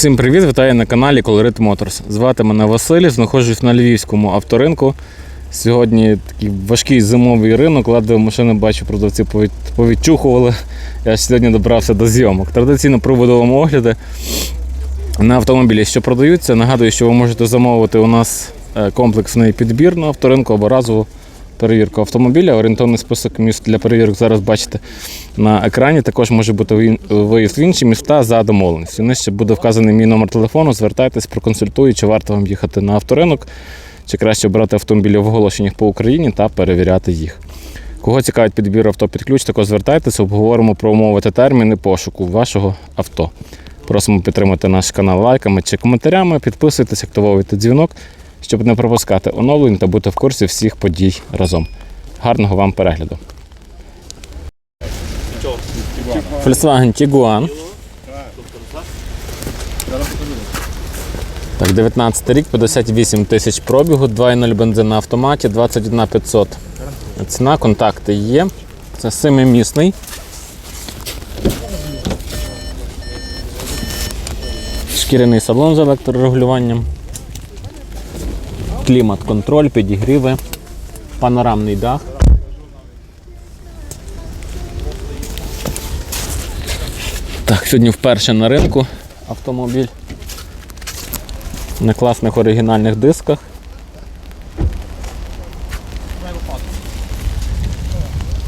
Всім привіт! Вітаю на каналі Colorit Motors. Звати мене Василь, знаходжусь на львівському авторинку. Сьогодні такий важкий зимовий ринок, ледве машини бачу, продавці повідчухували. Я сьогодні добрався до зйомок. Традиційно проводимо огляди на автомобілі, що продаються. Нагадую, що ви можете замовити у нас е, комплексний підбір на авторинку або разову перевірку автомобіля. Орієнтовний список міст для перевірок зараз бачите на екрані. Також може бути виїзд в інші міста за домовленістю. Нижче буде вказаний мій номер телефону. Звертайтесь, проконсультую, чи варто вам їхати на авторинок, чи краще брати автомобілі в оголошеннях по Україні та перевіряти їх. Кого цікавить підбір авто під ключ, також звертайтеся, обговоримо про умови та терміни пошуку вашого авто. Просимо підтримати наш канал лайками чи коментарями, підписуйтесь, активовуйте дзвінок, щоб не пропускати оновлень та бути в курсі всіх подій разом. Гарного вам перегляду. Volkswagen Tiguan. Так, 19 рік, 58 тисяч пробігу, 2.0 бензин на автоматі, 21 500. Ціна, контакти є. Це семимісний. Шкіряний салон з електрорегулюванням. Клімат-контроль, підігріви, панорамний дах. Так, сьогодні вперше на ринку автомобіль. На класних оригінальних дисках.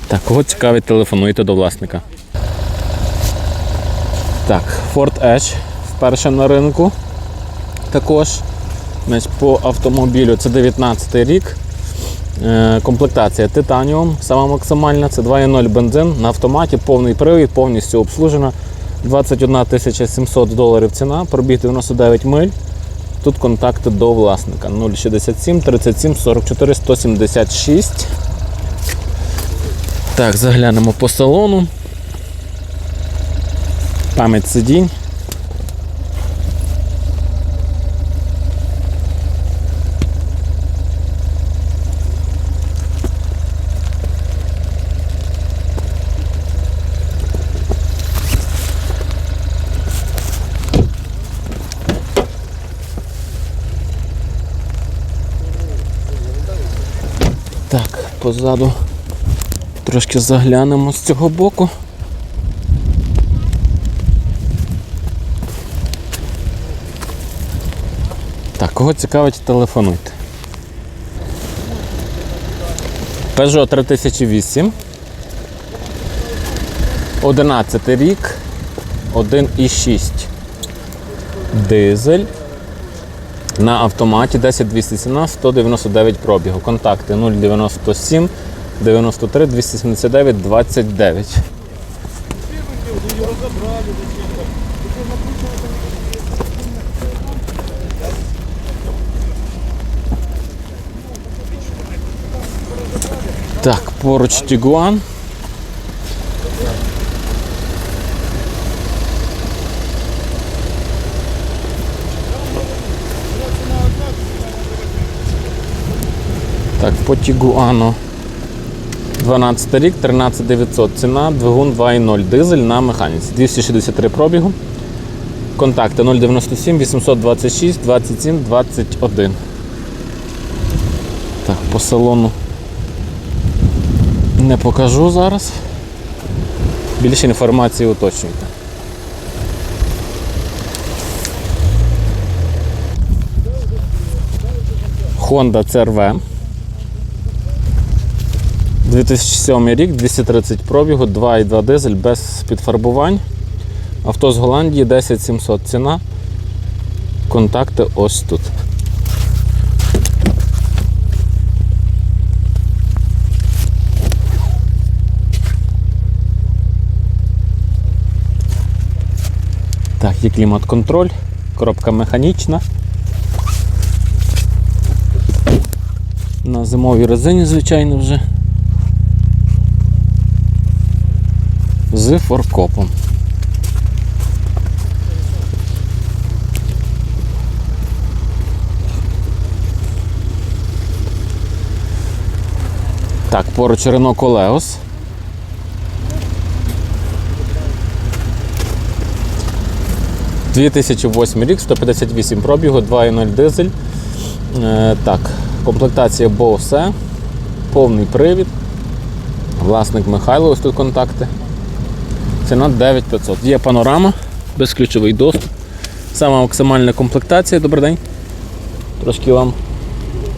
Так, кого цікавить, телефонуйте до власника. Так, Ford Edge вперше на ринку. Також Значить, по автомобілю це 19 рік. Е, Комплектація Titanium, сама максимальна, це 2.0 бензин на автоматі, повний привід, повністю обслужена. 21 700 доларів ціна, пробіг 99 миль. Тут контакти до власника 067 37 44 176. Так, заглянемо по салону. Пам'ять сидінь. Так, позаду трошки заглянемо з цього боку. Так, кого цікавить, телефонуйте. Peugeot 3008. 11 рік. 1,6. Дизель. На автоматі 10200 ціна, 199 пробігу. Контакти 097 93 279 29. Так, поруч Тігуан. Так, по Тігуану 12 рік, 13 900 ціна, двигун 2.0, дизель на механіці. 263 пробігу. Контакти 097 826 27 21. Так, по салону не покажу зараз. Більше інформації уточнюйте. Honda CRV. 2007 рік, 230 пробігу, 2,2 дизель без підфарбувань. Авто з Голландії 10700 ціна. Контакти ось тут. Так, є клімат-контроль, коробка механічна. На зимовій резині, звичайно, вже. З форкопом. Так, поруч Renault Coleos. 2008 рік, 158 пробігу, 2.0 дизель. Е, так, комплектація Bose, повний привід. Власник Михайло, ось тут контакти. Ціна 9500. Є панорама, безключовий доступ. Сама максимальна комплектація. Добрий день. Трошки вам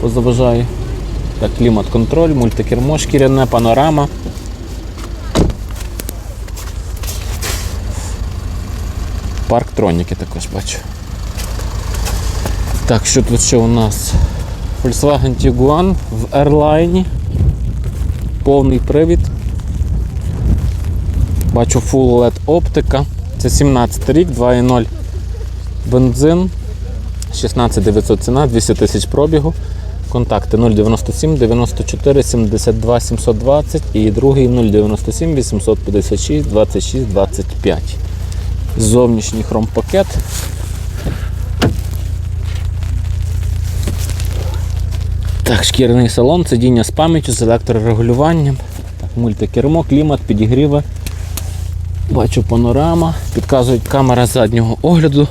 позаважаю. Так, клімат-контроль, мультикермо, шкіряне, панорама. Парктроніки також бачу. Так, що тут ще у нас? Volkswagen Tiguan в Airline. Повний привід. Бачу Full LED оптика. Це 17 рік, 2.0 бензин. 16900 ціна, 200 тисяч пробігу. Контакти 097 94 72 720 і другий 097 856 26 25. Зовнішній хромпакет. Так, шкіряний салон, сидіння з пам'яттю, з електрорегулюванням. Мультикермо, клімат, підігріви. Бачу панорама. Підказують камера заднього огляду.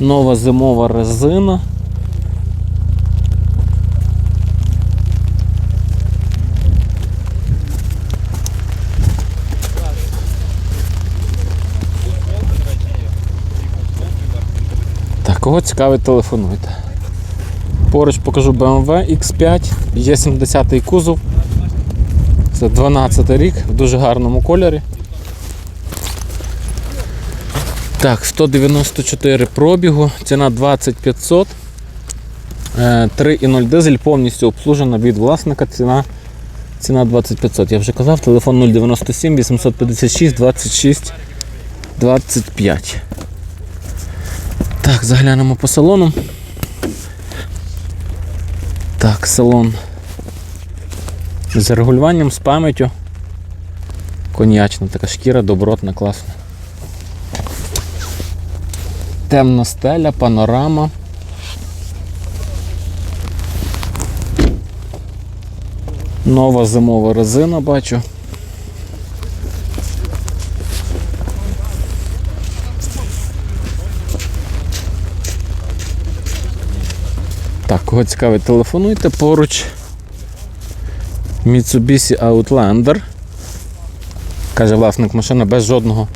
Нова зимова резина. Так, кого цікавить, телефонуйте. Поруч покажу BMW X5, є 70-й кузов. Це 12 й рік в дуже гарному кольорі. Так, 194 пробігу, ціна 2500. Е, 3,0 дизель повністю обслужена від власника. Ціна, ціна 2500. Я вже казав, телефон 097 856 26 25. Так, заглянемо по салону. Так, салон з регулюванням, з пам'яттю. Коньячна така шкіра, добротна, класна. Темна стеля, панорама. Нова зимова резина бачу. Так, кого цікавить, телефонуйте поруч. Mitsubishi Outlander. Каже власник машина без жодного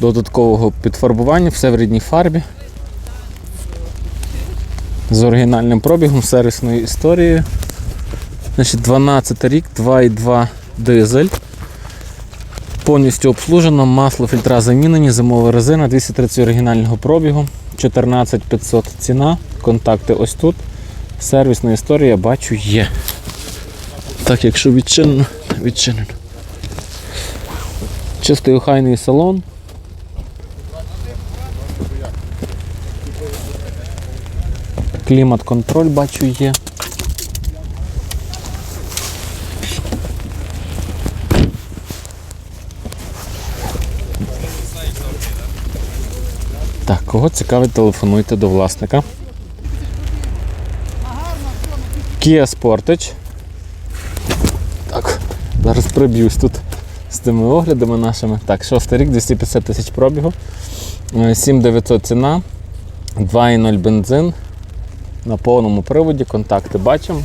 додаткового підфарбування, все в рідній фарбі. З оригінальним пробігом, сервісною історією. Значить, 12 рік, 2,2 дизель. Повністю обслужено, масло, фільтра замінені, зимова резина, 230 оригінального пробігу, 14500 ціна, контакти ось тут. Сервісна історія бачу є. Так, якщо відчинено, відчинено. Чистий охайний салон. Клімат-контроль бачу є. Так, кого цікавить, телефонуйте до власника. Kia Sportage. Так, зараз приб'юсь тут з тими оглядами нашими. Так, шостий рік, 250 тисяч пробігу. Е, 7900 ціна, 2,0 бензин. На повному приводі, контакти бачимо.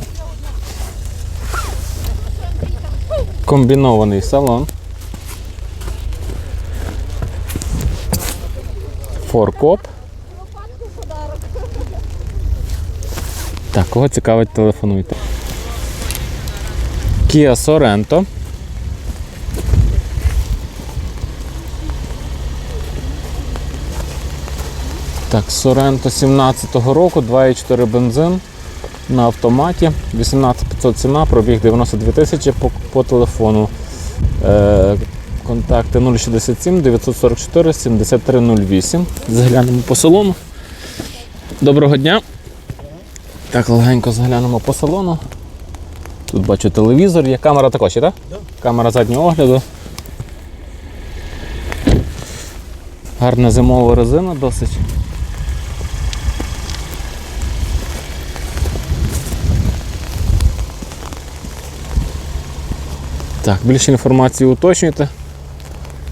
Комбінований салон. Форкоп. Так, кого цікавить, телефонуйте. Kia Sorento. Так, Sorento 17-го року, 2,4 бензин на автоматі. 18500 ціна, пробіг 92 тисячі по, по телефону. Е, контакти 067 944 7308. Заглянемо по салону. Доброго дня. Так, легенько заглянемо по салону. Тут бачу телевізор, є камера також, є, так? Да. Камера заднього огляду. Гарна зимова резина досить. Так, Більше інформації уточнюйте.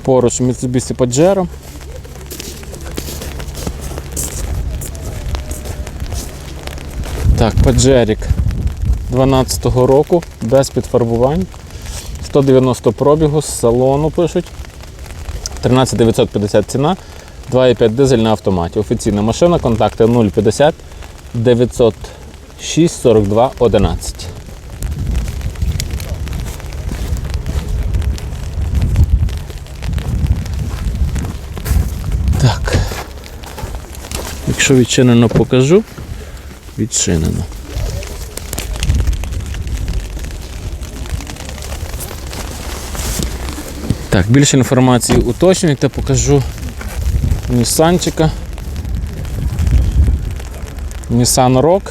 Поруч Mitsubishi Pajero. Так, Pajeric 12-го року, без підфарбувань. 190 пробігу з салону пишуть. 13 950 ціна, 2,5 дизель на автоматі. Офіційна машина, контакти 050 906 42 11. Якщо відчинено покажу, відчинено. Так, більше інформації уточнюйте, покажу Нісанчика. Nissan Rock.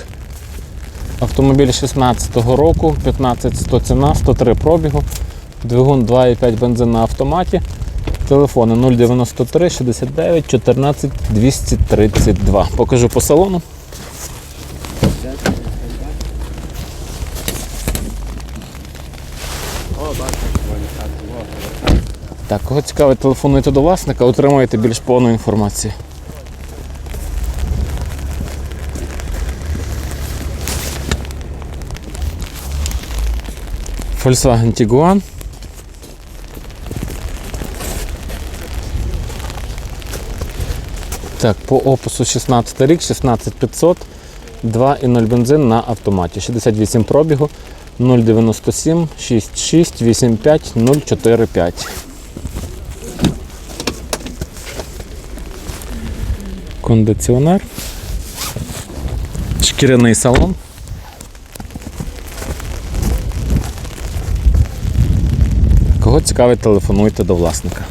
Автомобіль 16-го року, 15100 ціна, 103 пробігу, двигун 2,5 бензин на автоматі. Телефони 093 69 14 232. Покажу по салону. Так, кого цікавить, телефонуйте до власника, отримуєте більш повну інформацію. Volkswagen Tiguan. Так, по опису 16 рік, 16500, 2,0 бензин на автоматі. 68 пробігу, 097 66 85 045. Кондиціонер. Шкіряний салон. Кого цікавить, телефонуйте до власника.